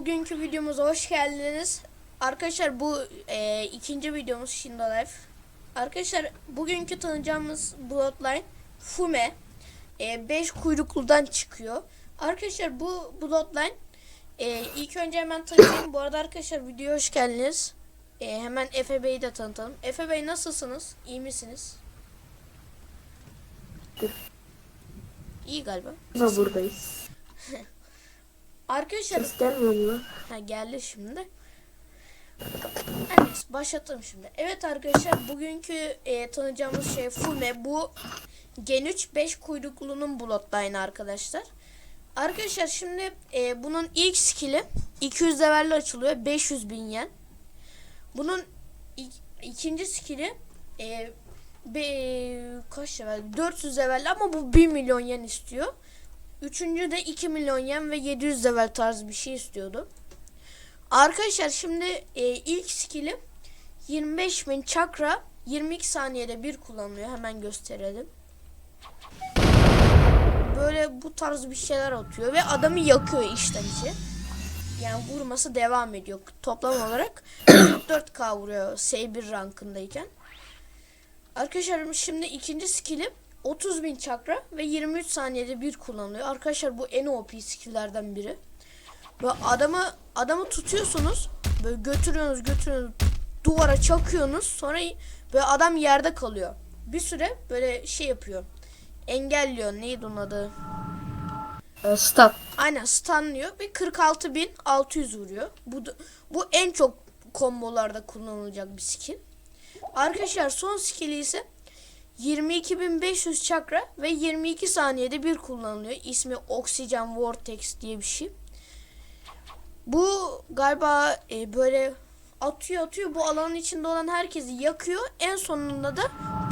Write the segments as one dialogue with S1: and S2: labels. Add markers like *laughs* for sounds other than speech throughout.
S1: bugünkü videomuza hoş geldiniz. Arkadaşlar bu e, ikinci videomuz Shindo Life. Arkadaşlar bugünkü tanıyacağımız Bloodline Fume 5 kuyrukludan çıkıyor. Arkadaşlar bu Bloodline e, ilk önce hemen tanıyayım. bu arada arkadaşlar videoya hoş geldiniz. E, hemen Efe Bey'i de tanıtalım. Efe Bey nasılsınız? İyi misiniz? İyi galiba.
S2: Da buradayız. *laughs*
S1: Arkadaşlar
S2: gelmiyor mu?
S1: Ha geldi şimdi. Neyse başlatalım şimdi. Evet arkadaşlar bugünkü e, tanıyacağımız şey Fume. Bu Gen 3 5 kuyruklunun bloodline arkadaşlar. Arkadaşlar şimdi e, bunun ilk skill'i 200 level'le açılıyor. 500 bin yen. Bunun ik- ikinci skill'i e, be, kaç level? 400 level ama bu 1 milyon yen istiyor. Üçüncü de 2 milyon yen ve 700 level tarzı bir şey istiyordu. Arkadaşlar şimdi e, ilk skill'i 25 bin çakra 22 saniyede bir kullanılıyor. Hemen gösterelim. Böyle bu tarz bir şeyler atıyor ve adamı yakıyor işten içe. Yani vurması devam ediyor. Toplam olarak 44k vuruyor S1 rankındayken. Arkadaşlar şimdi ikinci skill'i 30 bin çakra ve 23 saniyede bir kullanılıyor. Arkadaşlar bu en OP skill'lerden biri. Böyle adamı adamı tutuyorsunuz. Böyle götürüyorsunuz götürüyorsunuz. Duvara çakıyorsunuz. Sonra böyle adam yerde kalıyor. Bir süre böyle şey yapıyor. Engelliyor. Neydi onun adı?
S2: Ee, stat.
S1: Aynen stunlıyor ve 46.600 vuruyor. Bu bu en çok kombolarda kullanılacak bir skill. Arkadaşlar son skill'i ise 22.500 çakra ve 22 saniyede bir kullanılıyor. İsmi Oxygen Vortex diye bir şey. Bu galiba e, böyle atıyor atıyor bu alanın içinde olan herkesi yakıyor. En sonunda da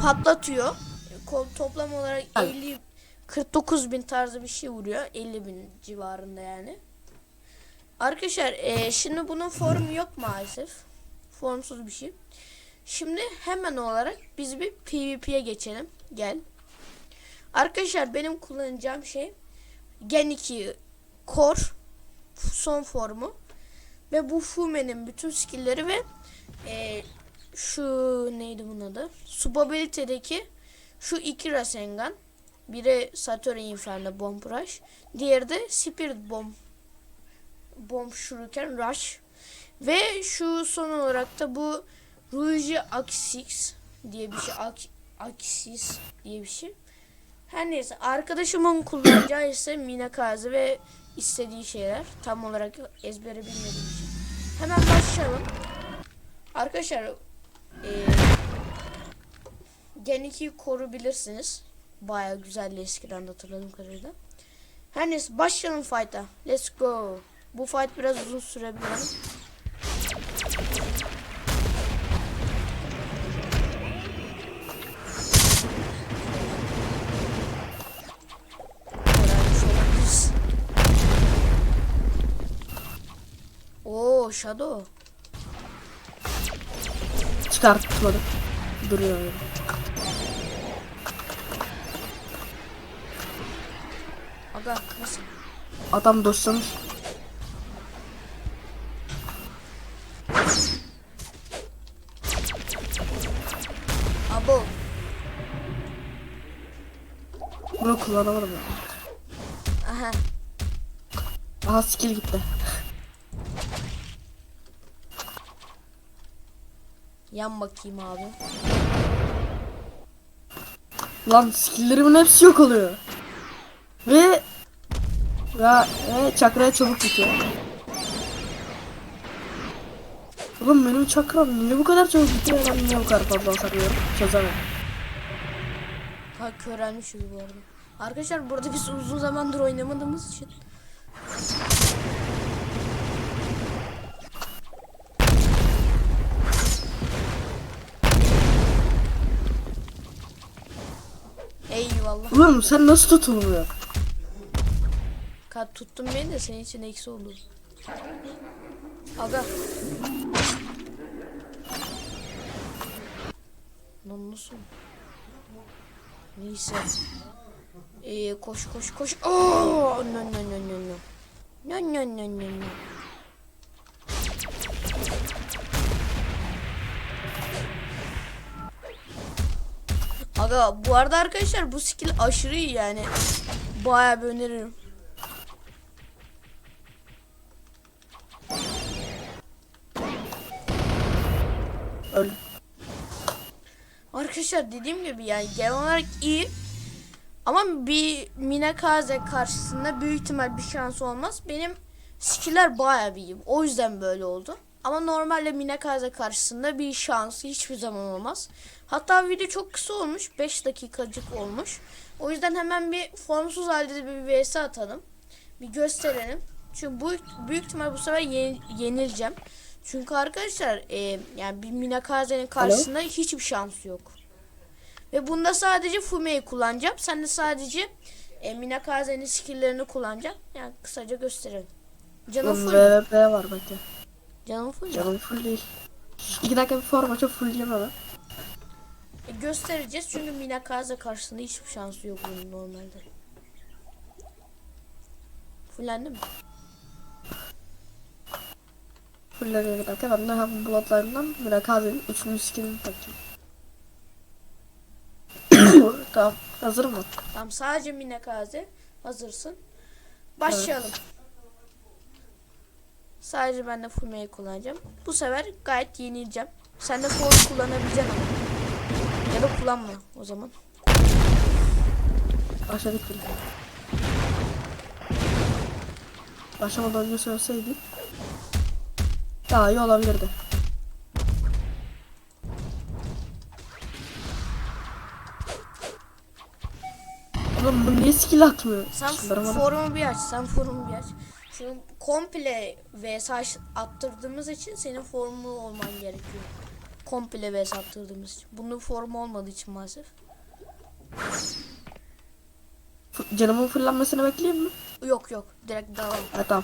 S1: patlatıyor. Ko- Toplam olarak
S2: Ay.
S1: 50 49 bin tarzı bir şey vuruyor. 50 bin civarında yani. Arkadaşlar e, şimdi bunun formu yok maalesef. Formsuz bir şey. Şimdi hemen olarak biz bir PvP'ye geçelim. Gel. Arkadaşlar benim kullanacağım şey Gen 2 Core son formu ve bu Fume'nin bütün skill'leri ve e, şu neydi bunun adı? Subability'deki şu iki Rasengan biri Satori Inferno Bomb Rush diğeri de Spirit Bomb Bomb Shuriken Rush ve şu son olarak da bu Ruji Axis diye bir şey Axis diye bir şey. Her neyse arkadaşımın kullanacağı ise Minakaze ve istediği şeyler tam olarak ezbere bilmediğim için. Hemen başlayalım. Arkadaşlar eee Gen 2'yi koru bilirsiniz. Baya güzeldi eskiden de hatırladığım kadarıyla. Her neyse başlayalım fight'a. Let's go. Bu fight biraz uzun sürebilir. Oo Shadow.
S2: Çıkartmadım. Duruyor öyle.
S1: Aga nasıl?
S2: Adam dostlamış.
S1: Abo.
S2: Bunu kullanamadım.
S1: Aha.
S2: Aha skill gitti.
S1: Yan bakayım abi.
S2: Lan skill'lerimin hepsi yok oluyor. Ve ya ve çakraya çabuk bitiyor. Oğlum benim çakram niye bu kadar çabuk bitiyor ben niye bu kadar fazla sarıyorum çözemedim.
S1: Ha körelmiş bu arada. Arkadaşlar burada biz uzun zamandır oynamadığımız için. Eyvallah.
S2: Oğlum sen nasıl tutulmuyor?
S1: Kat tuttum beni de senin için eksi oldu. Aga. Lan nasıl? Neyse. Ee, koş koş koş. Oo! No no no no no. No no no no no. Aga bu arada arkadaşlar bu skill aşırı iyi yani. Bayağı bir öneririm.
S2: Öyle.
S1: Arkadaşlar dediğim gibi yani genel olarak iyi. Ama bir Minakaze karşısında büyük ihtimal bir şans olmaz. Benim skiller bayağı bir iyi. O yüzden böyle oldu. Ama normalde Minakaze karşısında bir şansı hiçbir zaman olmaz. Hatta video çok kısa olmuş. 5 dakikacık olmuş. O yüzden hemen bir formsuz halde bir vs atalım. Bir gösterelim. Çünkü bu büyük ihtimal bu sefer ye- yenileceğim. Çünkü arkadaşlar e, yani bir Minakaze'nin karşısında hiçbir şansı yok. Ve bunda sadece Fume'yi kullanacağım. Sen de sadece e, Minakaze'nin skill'lerini kullanacaksın. Yani kısaca gösterelim. Canım.
S2: VVP var belki.
S1: Canım full.
S2: Canım full değil. İki dakika bir forma çok full yeme ben.
S1: E, göstereceğiz çünkü Minakaze karşısında hiçbir şansı yok bunun normalde. Fullendi mi?
S2: Full'e giderken ben de hem Bloodline'dan Mirakaze'nin üçüncü skillini takacağım. *coughs* tamam. Hazır mı?
S1: Tamam sadece Minakaze. Hazırsın. Başlayalım. Sadece ben de Fume'yi kullanacağım. Bu sefer gayet yenileceğim. Sen de form kullanabileceksin ama. Ya da kullanma o zaman.
S2: Başladık bile. Başlamadan önce söyleseydik. Daha iyi olabilirdi. Oğlum bu niye skill atmıyor?
S1: Sen forumu bir aç. Sen forumu bir aç. Şu komple vs attırdığımız için senin formu olman gerekiyor. Komple vs attırdığımız için. Bunun formu olmadığı için maalesef.
S2: Canımın fırlanmasını bekleyeyim mi?
S1: Yok yok. Direkt devam.
S2: Ha tamam.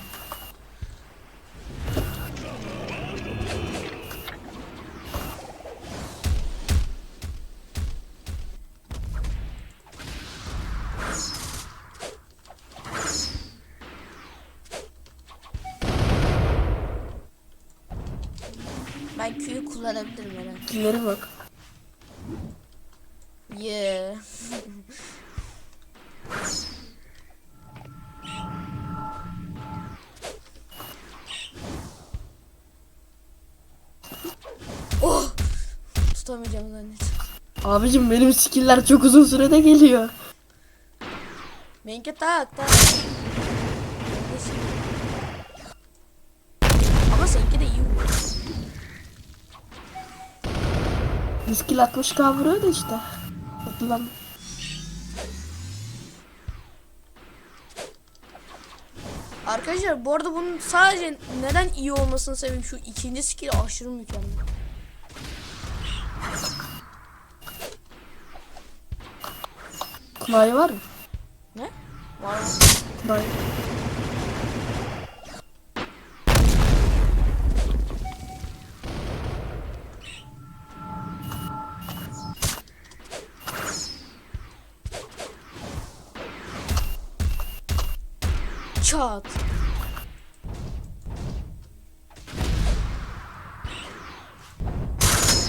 S1: Ben Q'yu kullanabilirim herhalde.
S2: Skill'lere bak.
S1: Yeah. oh! Tutamayacağım zannettim.
S2: Abicim benim skill'ler çok uzun sürede geliyor.
S1: Benimki tak tak.
S2: Skill 60k vuruyor da işte. Lan
S1: Arkadaşlar bu arada bunun sadece neden iyi olmasının sebebi şu ikinci skill aşırı mükemmel.
S2: kunayı var mı?
S1: Ne? Var mı? Çat.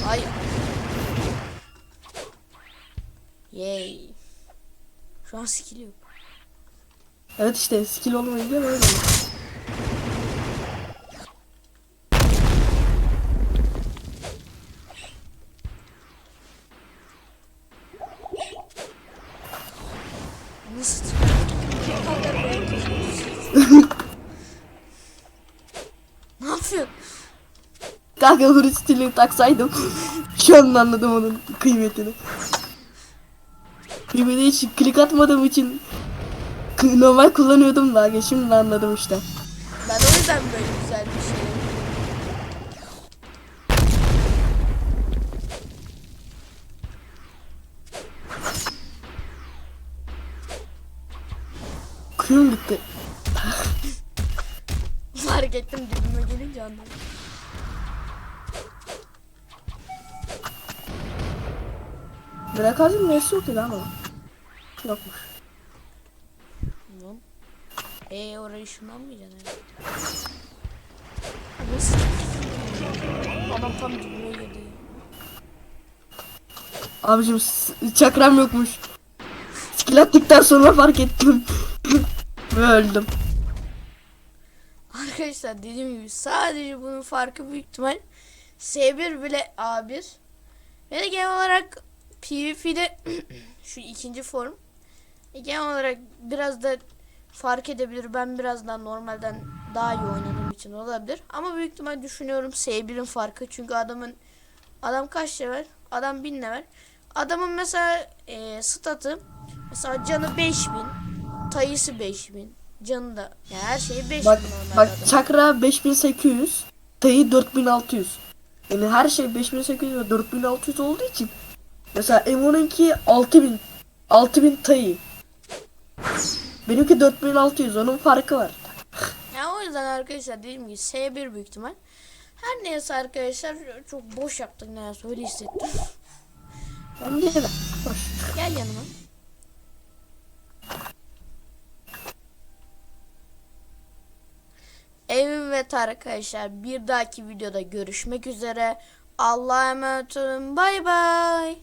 S1: Ay. Yay. Şu an skill yok.
S2: Evet işte skill olmayınca böyle oluyor.
S1: Nasıl? ne yapıyorsun?
S2: Kanka huri stilini taksaydım. Şu an anladım onun kıymetini. Kıymeti hiç klik atmadığım için normal kullanıyordum da şimdi anladım işte.
S1: Ben o yüzden böyle güzel bir şey.
S2: Kıyım gitti.
S1: Fark ettim dibime gelince anladım.
S2: Bırak ağacın nesi yok dedi ama. Yokmuş.
S1: Tamam. Eee orayı ışınlanmayacaksın herhalde. Nasıl? Adam tam dibime girdi.
S2: Abicim çakram yokmuş. Skill attıktan sonra fark ettim. Ve *laughs* öldüm.
S1: Arkadaşlar dediğim gibi sadece bunun farkı büyük ihtimal S1 bile A1 ve de genel olarak PvP'de *clears throat* şu ikinci form e, genel olarak biraz da fark edebilir. Ben biraz daha normalden daha iyi oynadığım için olabilir. Ama büyük ihtimal düşünüyorum S1'in farkı. Çünkü adamın adam kaç level? Adam 1000 level. Adamın mesela e, statı mesela canı 5000, tayısı 5000, canı da yani her şeyi 5000
S2: Bak bak
S1: adamın.
S2: çakra 5800, tayı 4600. Yani her şey 5800 ve 4600 olduğu için mesela M12 6000 6000 tayı. Benimki 4600 onun farkı var.
S1: Ya o yüzden arkadaşlar dediğim gibi S1 büyük ihtimal. Her neyse arkadaşlar çok boş yaptık neyse öyle hissettim.
S2: Bence de. Hoş.
S1: Gel yanıma. Evet arkadaşlar bir dahaki videoda görüşmek üzere. Allah'a emanet olun. Bay bay.